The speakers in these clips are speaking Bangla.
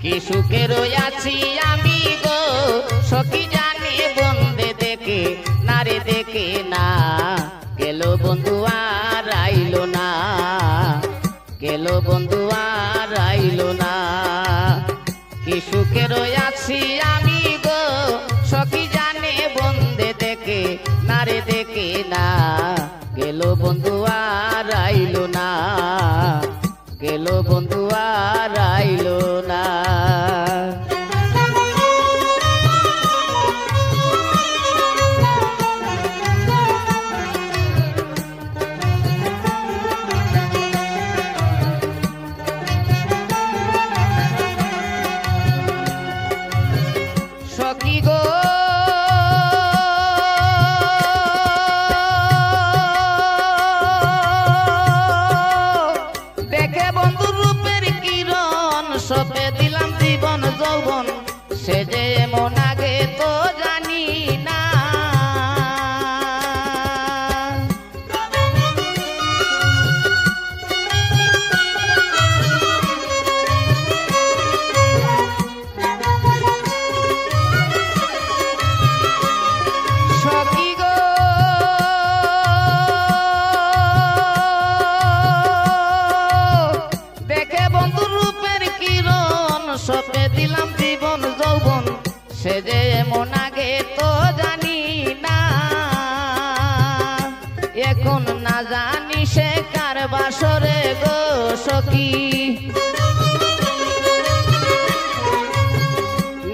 কি সুখে রয়াছি আমি গো? সখী জানে বন্দে দেখে, নারে দেখে না। গেল বন্ধু আর আইলো না। গেল বন্ধু আর আইলো না। কি সুখে রয়াছি আমি গো? সখী জানে বন্দে দেখে, নারে দেখে না। গেল বন্ধু আর আইলো না। গেল বন্ধু আর জীবন যৌবন সে যে এমন সে যে এমন আগে জানি না। এখন না সে কার বাসরে গো সখী।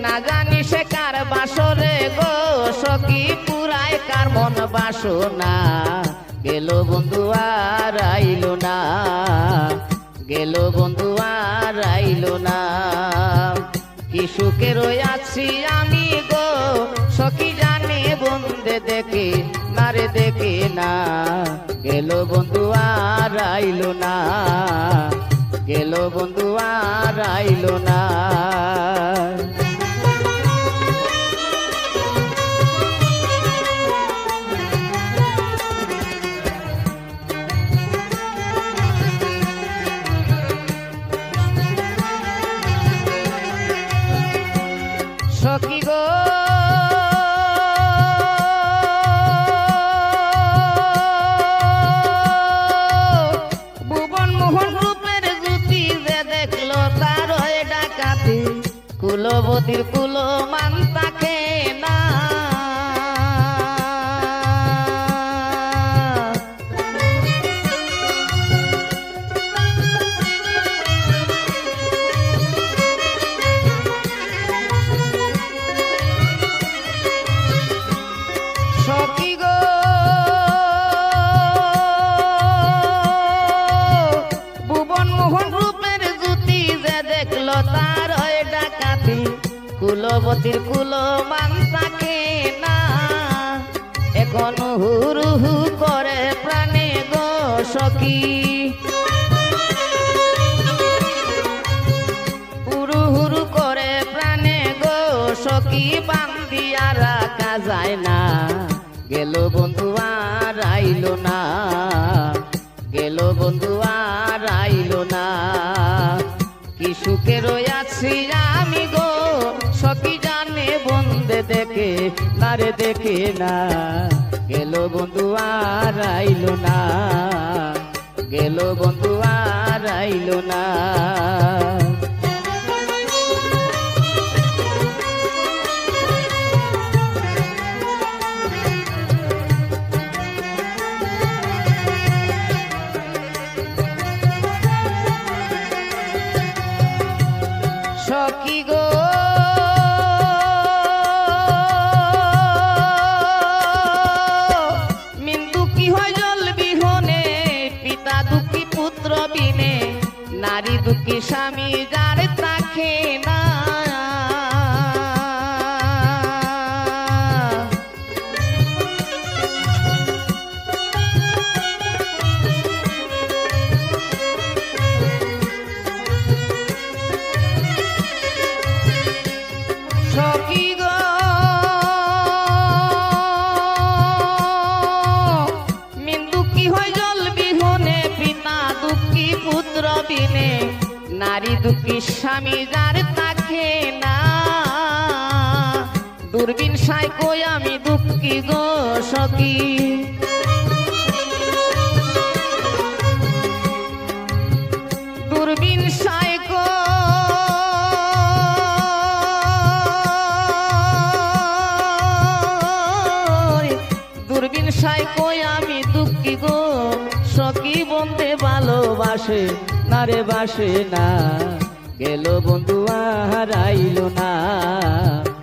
না সে কার বাসরে গো সখী। পুরায় কার মন বাসনা। গেল বন্ধু আর আইলো না। গেল বন্ধু আর আইলো না। কি আছি আমি গো। সখী জানে বন্দে দেখে নারে দেখে না। গেল বন্ধু আর আইলো না। গেল বন্ধু আর আইলো না। কুলবতীর কুল মান কুলবতীর কুল মান থাকে না। এখন হুরু হু করে প্রাণে গো সখী। হুরু হুরু করে প্রাণে গো সখী বান্দিয়া রাখা যায় না। গেল বন্ধু আর আইলো না। নারে দেখে না। গেল বন্ধু আর আইল না। গেল বন্ধু আর আইল না। স্বামী স্বামী যার তাকে না। দূরবীন সাই কই আমি দুঃখী গো সখী? দূরবীন সাই দূরবীন সাই কই আমি দুঃখী গো সখী? বন্ধে ভালোবাসে না রে বাসে না। গেল বন্ধু আর আইলো না।